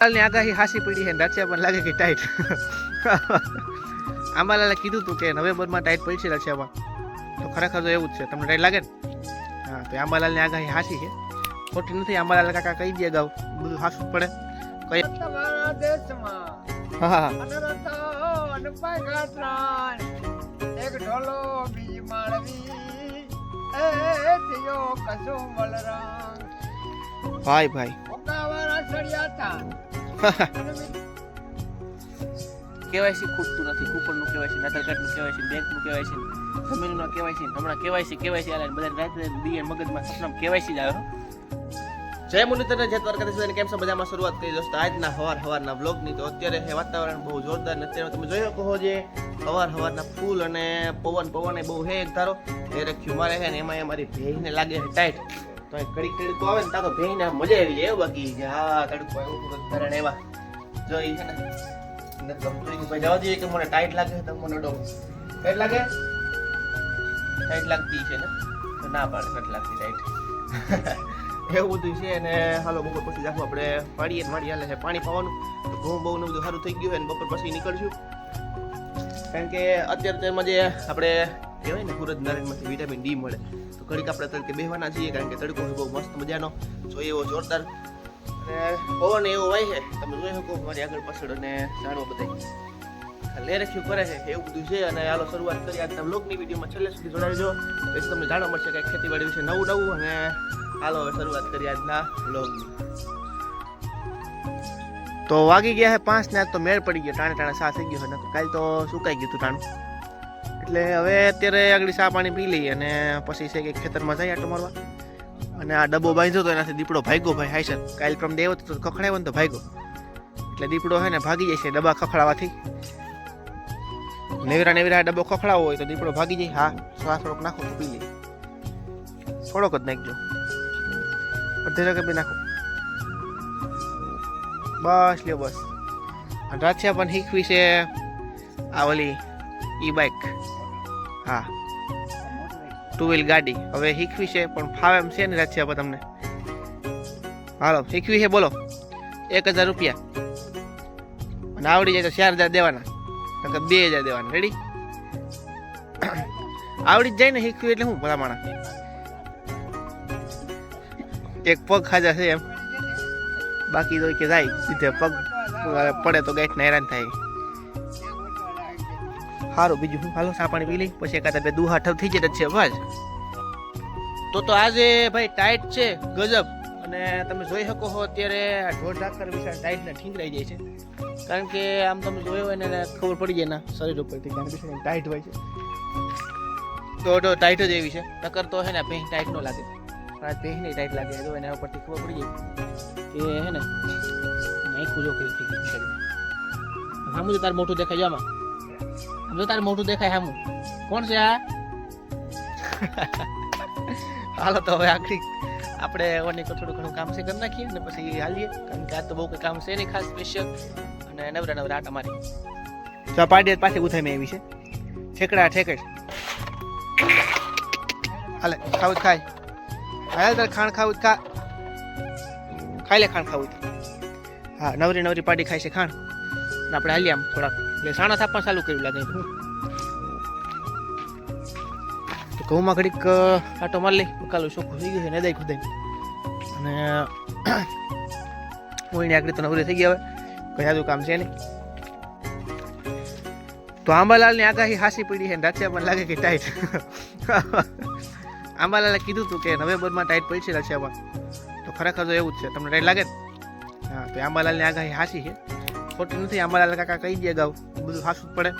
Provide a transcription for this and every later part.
ની આગાહી હાસી પડી છે રક્ષા પણ લાગે કે ટાઈટ આંબાલાલે કીધું તું કે નવેમ્બરમાં ટાઈટ પડશે રક્ષામાં તો ખરેખર તો એવું જ છે. તમને ટાઈટ લાગે ને? હા તો આંબાલાલની આગાહી હાસી છે. ખોટી નથી આંબાલાલ કાકા કહી દે અગાઉ બધું હાસું પડે. કઈ હા હા અનરતો અનપાય ગાત્રાણ એક ઢોલો બીજી માળવી. એ થયો કસું બલરામ ભાઈ ભાઈ. સળિયા કેવાયસી ખૂટતું નથી કૂપનનું કેવાયસી આધાર કાર્ડનું કેવાયસી બેંકનું કેવાયસી જમીનનું કેવાયસી હમણાં કેવાયસી કેવાયસી આલે બધા રાત્રે બીએ મગજમાં સપનામાં કેવાયસી જ આવે. જય મુનિતરને જય દ્વારકાધીશ કેમ છો મજામાં શરૂઆત કરી દોસ્તો આજના હવાર હવારના બ્લોગની તો અત્યારે હે વાતાવરણ બહુ જોરદાર ને અત્યારે તમે શકો છો જે હવાર હવારના ફૂલ અને પવન પવન એ બહુ હે એક ધારો એ રખ્યું મારે છે ને એમાં અમારી ભેંસને લાગે છે ટાઈટ તો એ કડી તડકો આવે ને ત્યાં તો ભેંસને ના મજા આવી જાય બાકી. હા, તડકો આવ્યો ધરણ એવા. જો ઈ છે ને કંપની ભાઈ જવા દઈએ કે મને ટાઈટ લાગે તો મને ડો ટાઈટ લાગે? ટાઈટ લાગતી છે ને? તો ના પાડે, નથી લાગતી ટાઈટ એવું બધું છે અને હાલો બપોર પછી જાખું આપણે પાડીએ ને માડી હાલે છે પાણી પાવાનું. તો ઘઉં બહુ ને બધું સારું થઈ ગયું હોય ને બપોર પછી નીકળશું. કારણ કે અત્યારે તો એમાં જે આપણે કહેવાય ને સૂરજ નારાયણમાંથી વિટામિન ડી મળે. તો ઘડીક આપણે તડકે બેહવાના છીએ, કારણ કે તડકો બહુ મસ્ત મજાનો. જોઈએ એવો જોરદાર અને પવન એવો હોય છે. તમે જોઈ શકો મારી આગળ પાછળ અને બધાય. બધા લેરખ્યું કરે છે, એવું બધું છે. અને હાલો શરૂઆત કરી આજના બ્લોગની વિડીયોમાં. છેલ્લે સુધી જોડાવજો પછી તમને જાણવા મળશે કે ખેતીવાડી વિશે નવું નવું. અને હાલો હવે શરૂઆત કરી આજના બ્લોગની તો વાગી ગયા છે પાંચ ને તો મેળ પડી ગયો. ટાણે ટાણે સાસ થઈ ગયો નકર કાલ તો સુકાઈ ગયું હતું ટાણું. એટલે હવે અત્યારે આગળ સા પાણી પી લઈએ અને પછી છે કે ખેતરમાં જઈએ આટો મારવા. અને આ ડબ્બો બાંધ્યો તો એનાથી દીપડો ભાગ્યો ભાઈ હાઈ સર. કાલ પ્રમ દેવો તો ખખડાવ્યો ને તો ભાગ્યો. એટલે દીપડો છે ને ભાગી જાય છે ડબ્બા ખખડાવવાથી નેવરા નેવરા ડબ્બો ખખડાવો હોય તો દીપડો ભાગી જાય. હા, શ્વાસ થોડોક નાખો પી લે થોડોક જ નાખજો. અડધે ટકા બી નાખો. બસ લ્યો બસ. રાત્યા પણ શીખવી છે આ ઓલી ઈ બાઇક હા. ટુ વ્હીલ ગાડી. હવે શીખવી છે, પણ ફાવે એમ છે ને રાજ્ય હવે તમને? હાલો, શીખવી છે, બોલો. એક હજાર રૂપિયા. અને આવડી જાય તો ચાર હજાર દેવાના. તો બે હજાર દેવાના. રેડી આવડી જ જાય ને શીખવી એટલે શું ભલા એક પગ ખાજા છે એમ. બાકી તો કે જાય પગ. પડે તો ગાંઠ હેરાન થાય. સારું બીજું હું હાલો સા પી લઈ, પછી એકાદ બે દુહા ઠપ થઈ જતા છે, બસ. તો તો આજે ભાઈ ટાઈટ છે, ગજબ. અને તમે જોઈ શકો છો અત્યારે આ ઢોર ઢાકર વિશે ટાઈટ ને ઠીંગરાઈ જાય છે. કારણ કે આમ તમે જોયો હોય ને ખબર પડી જાય ના શરીર ઉપરથી, કારણ કે ટાઈટ હોય છે. તો તો ટાઈટ જ એવી છે. નકર તો હે ને ભેંસ ટાઈટ નો લાગે. આ ભેંસ ટાઈટ લાગે તો એના ઉપરથી ખબર પડી જાય કે હે ને નહીં જો કરી હા મુજબ તાર મોટું દેખાય આમાં. આમ તારે મોટું દેખાય હામું. કોણ છે આ? હાલો તો હવે આખરી આપણે ઓને થોડું ઘણું કામ છે કરી નાખીએ અને પછી હાલીએ. કારણ કે આ તો બહુ કંઈ કામ છે નહીં ખાસ સ્પેશિયલ. અને નવરા નવરા આટા મારી. તો પાડી પાછી ઉથાઈ મેં આવી છે. ઠેકડા ઠેકડ. હાલે ખાવું જ ખાય. હાલ તારે ખાણ ખાવું જ ખા ખાઈ લે ખાણ ખાવું હા નવરી નવરી પાડી ખાય છે ખાણ. આપણે હાલીએ આમ થોડાક. એટલે સાણા થાપા ચાલુ કર્યું લાગે તો ઘઉંમાં ઘડીક આટો મારી લઈ. બકાલું ચોખ્ખું થઈ ગયું છે ને દાઈ ખુદાઈ અને મોઈની આગળ તો નવરી થઈ ગયા હવે. કઈ જાદુ કામ છે નહીં. તો આંબાલાલની આગાહી હાસી પડી છે ને રાત્યા પણ લાગે કે ટાઈટ આંબાલાલે કીધું તું કે નવેમ્બરમાં ટાઈટ પડશે રાત્યામાં તો ખરેખર તો એવું જ છે. તમને ટાઈટ લાગે હા, તો આંબાલાલની આગાહી હાસી છે. ખોટી નથી. અમારા કાકા કહી દે ગાવ. બધું હાસું પડે.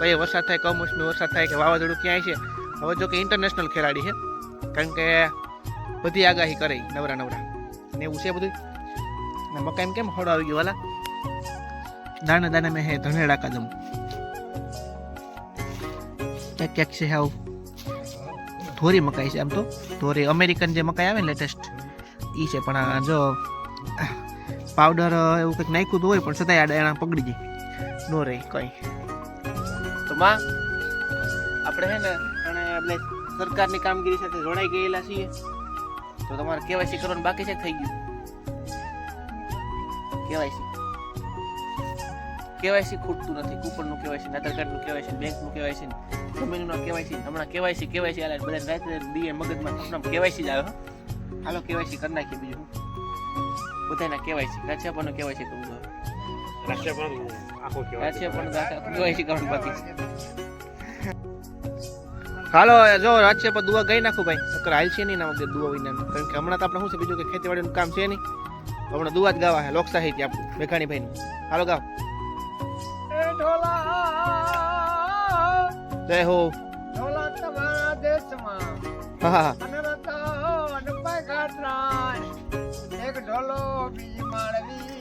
કઈ વરસાદ થાય, કમોસમી વરસાદ થાય કે વાવાઝોડું ક્યાંય છે? હવે જો કે ઇન્ટરનેશનલ ખેલાડી છે. કારણ કે બધી આગાહી કરે નવરા નવરા. ને એવું છે બધું. ને મકાઈ કેમ હળો આવી ગયો, વાલા? દાણા દાણા મેં હે ધનેડા કાદમ ક્યાંક ક્યાંક છે આવું. ધોરી મકાઈ છે આમ તો. ધોરી, અમેરિકન જે મકાઈ આવે ને લેટેસ્ટ એ છે. પણ જો પાવડર એવું કંઈક નાખ્યું તો હોય, પણ છતાંય આ ડાયણા પકડી જાય. નો રહે કંઈ. તો માં, આપણે હે ને, અને આપણે સરકારની કામગીરી સાથે જોડાઈ ગયેલા છીએ. તો તમારે કેવાયસી કરવાનું બાકી છે થઈ ગયું? કેવાયસી. કેવાયસી ખૂટતું નથી. કૂપનનું કેવાયસી, આધાર કાર્ડનું કેવાયસી, બેંકનું કેવાયસી, જમીનનું કેવાયસી, હમણાં કેવાયસી કેવાયસી આલે બધા રાત્રે દીએ મગજમાં સપનામ કેવાયસી જ આવે હાલો, કેવાયસી કરી નાખીએ બીજું. બધાના કહેવાય છે. કેવાયસી કરવું જોઈએ આખો રાછાપણ તો આખા કેવાયસી કરવાનું બાકી છે હાલો જો રાજ્ય પર દુવા ગઈ નાખું ભાઈ. નકર હાલ છે નહીં ના વગર દુવા વિના કારણ કે હમણાં તો આપણે શું છે બીજું કે ખેતીવાડીનું કામ છે નહીં. હમણાં દુવા જ ગાવા છે લોક સાહિત્ય આપણું મેઘાણી ભાઈનું હાલો ગાવ એ જય હો. ઢોલા તમારા દેશમાં. હા હા. ઢોલો બીજી માળવી.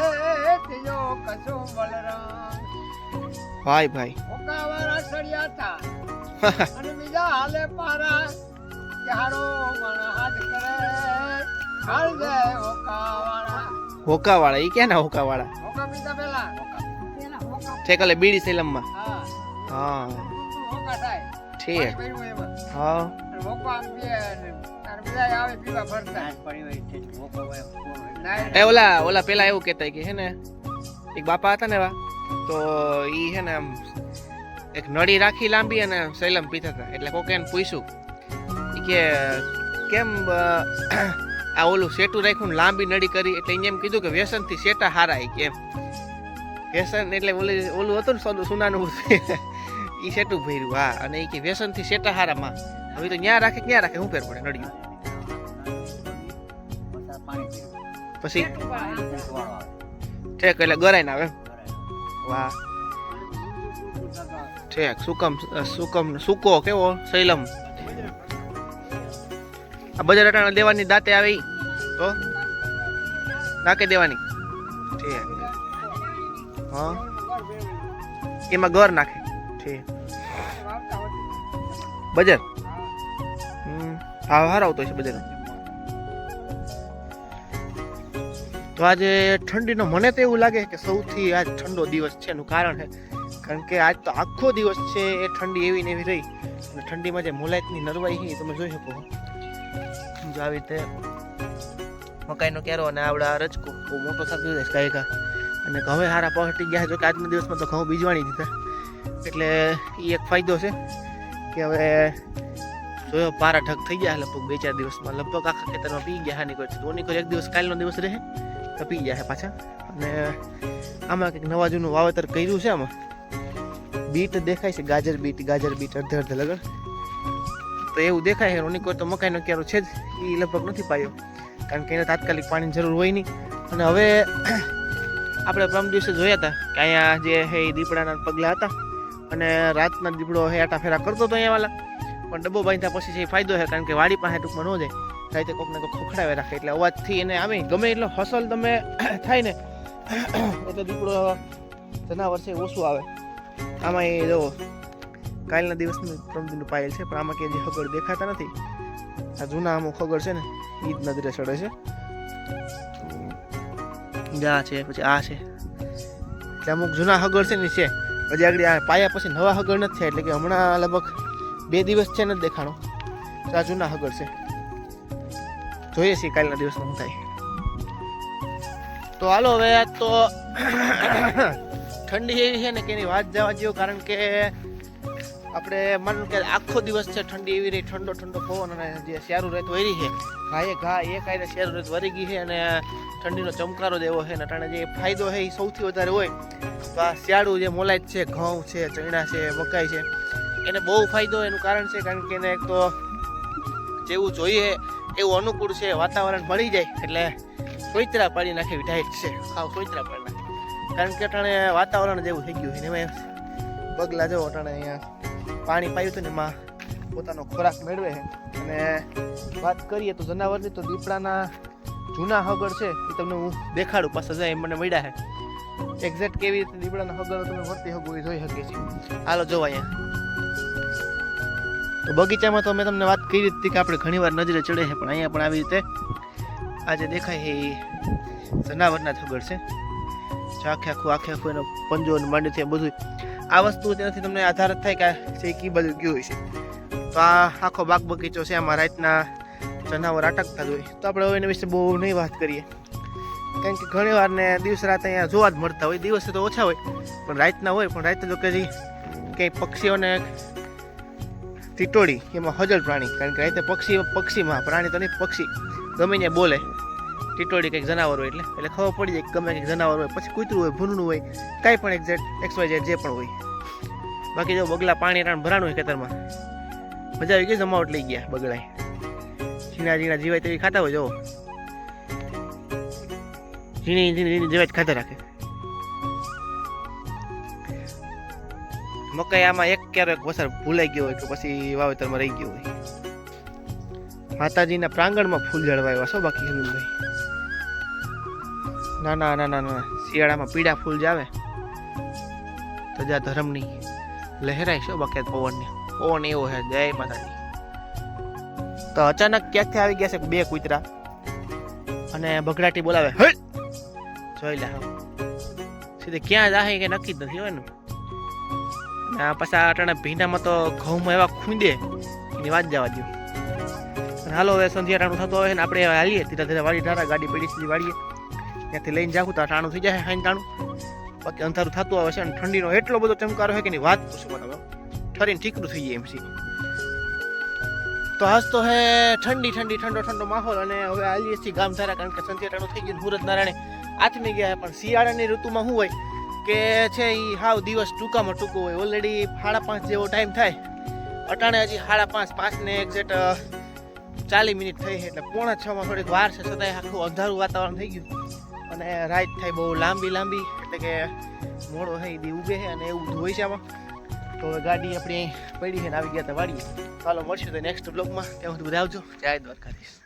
એ ત્રીજો કસો બલરામ. ભાઈ ભાઈ. ઓકાવાળા સળિયા હતા. અને બીજા હાલે પારા. માણા હાથ કરે. હાલ જાય ઓકાવાળા હોકાવાળા એ ક્યાં ના હોકાવાળા? હોકા બીજા પેલા ઠેકલે બીડી સેલમમાં. હા. હા. થાય. એમાં. હા. બધા આવે પીવા ફરતા એ ઓલા ઓલા પેલા એવું કહેતા કે હે ને એક બાપા હતા ને એવા તો ઈ હે ને આમ એક નળી રાખી લાંબી અને સૈલમ પીતા હતા. એટલે કોકે એને પૂછ્યું કે કેમ આ ઓલું સેટું રાખ્યું લાંબી નળી કરી? એટલે એને એમ કીધું કે વ્યસનથી સેટા હારા ઈ કે એમ. વ્યસન એટલે ઓલું ઓલું હતું ને સોનું સોનાનું ઈ સેટું ભર્યું હા. અને એ કે વ્યસનથી સેટા હારામાં હવે તો ન્યા રાખે ક્યાં રાખે? હું ફેર પડે નળિયું પછી? ઠેક, એટલે ગરાય ના આવે વાહ. ઠેક, સુકમ સુકમ, સુકો કેવો? સૈલમ આ બજાર અટાણા દેવાની દાંતે આવે? તો? નાખી દેવાની. ઠીક. હા? એમાં ઘર નાખે. ઠીક. બજાર? હા હાર આવતો છે બજાર તો આજે ઠંડીનો મને તો એવું લાગે કે સૌથી આજ ઠંડો દિવસ છે એનું કારણ છે. કારણ કે આજ તો આખો દિવસ છે એ ઠંડી એવી ને એવી રહી. અને ઠંડીમાં જે મોલાયતની નરવાઈ તમે જોઈ શકો જો આવી રીતે મકાઈનો કેરો અને આવડા રચકો બહુ મોટો સાથે જાય કાંઈ કા અને ઘઉં હારા પહોંચી ગયા જો કે આજના દિવસમાં તો ઘઉં બીજવાણી દીધા. એટલે એ એક ફાયદો છે કે હવે જોયો પારા ઢગ થઈ ગયા લગભગ બે ચાર દિવસમાં. લગભગ આખા ખેતરમાં પી ગયા હાની કોઈ કોઈ એક દિવસ કાલનો દિવસ રહે. તો ગયા છે પાછા. અને આમાં કંઈક નવા જૂનું વાવેતર કર્યું છે આમાં. બીટ દેખાય છે, ગાજર બીટ ગાજર બીટ, અડધે અડધે લગન. તો એવું દેખાય છે રોની કોઈ તો મકાઈનો ક્યારો છે જ એ લગભગ નથી પાયો. કારણ કે એને તાત્કાલિક પાણીની જરૂર હોય નહીં. અને હવે આપણે પ્રમ દિવસે જોયા હતા કે અહીંયા જે હે દીપડાના પગલા હતા. અને રાતના દીપડો હે આટા ફેરા કરતો હતો અહીંયા વાલા પણ ડબ્બો બાંધ્યા પછી છે ફાયદો છે, કારણ કે વાડી પાસે ટૂંકમાં ન જાય. રાતે કોકને કોક ખોખડાવી રાખે એટલે અવાજથી એને આમે ગમે એટલો હસલ તમે થાય ને એટલે દીપડો જનાવર છે, ઓછું આવે. આમાં એ જો કાલના દિવસનું પ્રમદીનું પાયેલ છે, પણ આમાં કે જે ખગડ દેખાતા નથી. આ જૂના અમુક ખગડ છે ને એ જ નજરે ચડે છે. આ છે, પછી આ છે. એટલે અમુક જૂના હગડ છે ને છે. હજી આગળ આ પાયા પછી નવા હગડ નથી થયા, એટલે કે હમણાં લગભગ બે દિવસ છે નથી દેખાણો. આ જૂના હગડ છે. જોઈએ છીએ કાલના દિવસમાં શું થાય તો હાલો, હવે તો ઠંડી એવી છે ને કે એની વાત જવા જેવું કારણ કે આપણે મન કે આખો દિવસ છે ઠંડી એવી રહી, ઠંડો ઠંડો પવન અને જે શિયાળુ રેત વરી છે, ઘાએ ઘા, એ કાંઈ શિયાળુ રેત વરી ગઈ છે અને ઠંડીનો ચમકારો જ એવો છે, ને અટાણે જે ફાયદો છે એ સૌથી વધારે હોય, તો આ શિયાળુ જે મોલાયત છે, ઘઉં છે, ચણા છે, મકાઈ છે, એને બહુ ફાયદો એનું કારણ છે, કારણ કે એને એક તો જેવું જોઈએ એવું અનુકૂળ છે, વાતાવરણ મળી જાય એટલે સોયતરા પાડી નાખે ડાયટ છે. હા સોયતરા પાડી નાખે. કારણ કે અટાણે વાતાવરણ જેવું થઈ ગયું એમાં પગલા જો અટાણે અહીંયા પાણી પાયું હતું ને એમાં પોતાનો ખોરાક મેળવે છે. અને વાત કરીએ તો જનાવરની તો દીપડાના જૂના હગર છે, એ તમને હું દેખાડું પાછા જાય મને મળ્યા છે. એક્ઝેક્ટ કેવી રીતે દીપડાના હગર તમે વર્તી હગો એ જોઈ શકીએ છીએ. હાલો, જોવા અહીંયા. તો બગીચામાં તો મેં તમને વાત કરી હતી કે આપણે ઘણીવાર નજરે ચડે છે, પણ અહીંયા પણ આવી રીતે આ જે દેખાય છે એ જનાવરના થગડ છે. જો આખે આખું આખે આખું એનો પંજો અને માંડી છે, બધું. આ વસ્તુ તેનાથી તમને આધાર થાય કે છે કી બાજુ ગયું હોય છે તો આ આખો બાગ બગીચો છે, આમાં રાતના જનાવર અટકતા જ હોય. તો આપણે હવે એના વિશે બહુ નહીં વાત કરીએ. કારણ કે ઘણી વાર ને દિવસ રાત અહીંયા જોવા જ મળતા હોય, દિવસે તો ઓછા હોય, પણ રાતના હોય, પણ રાતે તો કે કંઈ પક્ષીઓને ટીટોળી, એમાં હજળ પ્રાણી, કારણ કે રાતે પક્ષી, પક્ષીમાં પ્રાણી તો નહીં, પક્ષી ગમે ત્યાં બોલે. ટીટોળી કંઈક જનાવર હોય એટલે એટલે ખબર પડી જાય ગમે કંઈક જનાવર હોય, પછી કૂતરું હોય ભૂનનું હોય, કાંઈ પણ એક્ઝેટ એક્સ, વાય, ઝેડ, જે પણ હોય. બાકી જો બગલા પાણી રાણ ભરાણું હોય ખેતરમાં, મજા આવી ગઈ જમાવટ લઈ ગયા બગલાએ ઝીણા ઝીણા જીવાય તેવી ખાતા હોય જો ઝીણી ઝીણી ઝીણી જીવાય ખાતા રાખે. મકાઈ આમાં એક ક્યારેક વસર ભૂલાઈ ગયો હોય કે પછી વાવેતરમાં રહી ગયો હોય. માતાજીના પ્રાંગણમાં ફૂલ જળવાયા છો બાકી હિલુભાઈ ના ના ના ના શિયાળામાં પીળા ફૂલ જાવે તજા ધર્મની લહેરાય છો બાકી પવનને. પવન એવો છે, જય માતાજી. તો અચાનક ક્યાંકથી આવી ગયા છે બે કૂતરા? અને બગડાટી બોલાવે જોઈ લે. સીધે ક્યાં જાહે કે નક્કી જ નથી હોય ને. આ પાછા અટાણા ભીંડામાં તો ઘઉંમાં એવા ખૂંદે એની વાત જવા દો અને હાલો હવે સંધ્યા ટાણું થતું હોય ને આપણે હાલીએ. ધીરે ધીરે વાળી ધારા ગાડી પડી સુધી વાળીએ. ત્યાંથી લઈને જાઉં તો ટાણું થઈ જાય હાઈન ટાણું. બાકી અંધારું થતું આવે છે અને ઠંડીનો એટલો બધો ચમકારો છે કે એની વાત પૂછો મને ઠરીને ઠીકરું થઈ જાય એમ છે. તો આજ તો હે ઠંડી ઠંડી, ઠંડો ઠંડો માહોલ અને હવે આલીએ છીએ ગામ ધારા કારણ કે સંધ્યા ટાણું થઈ ગયું સુરત નારાયણે આથમી ગયા પણ શિયાળાની ઋતુમાં શું હોય? કે છે એ હાવ દિવસ ટૂંકામાં ટૂંકો હોય. ઓલરેડી સાડા પાંચ જેવો ટાઈમ થાય. અટાણે હજી સાડા પાંચ પાંચ ને એક્ઝેક્ટ ચાલીસ મિનિટ થઈ છે એટલે પોણા છ માં થોડીક વાર છે. છતાંય આખું અંધારું વાતાવરણ થઈ ગયું. અને રાત થાય બહુ લાંબી લાંબી. એટલે કે મોડો થઈ દી ઉગે છે અને એવું હોય છે આમાં. તો ગાડી આપણી પડી છે ને આવી ગયા તો વાડીએ. ચાલો મળશું તો નેક્સ્ટ બ્લોગમાં ત્યાં સુધી બધા આવજો. જય દ્વારકાધીશ.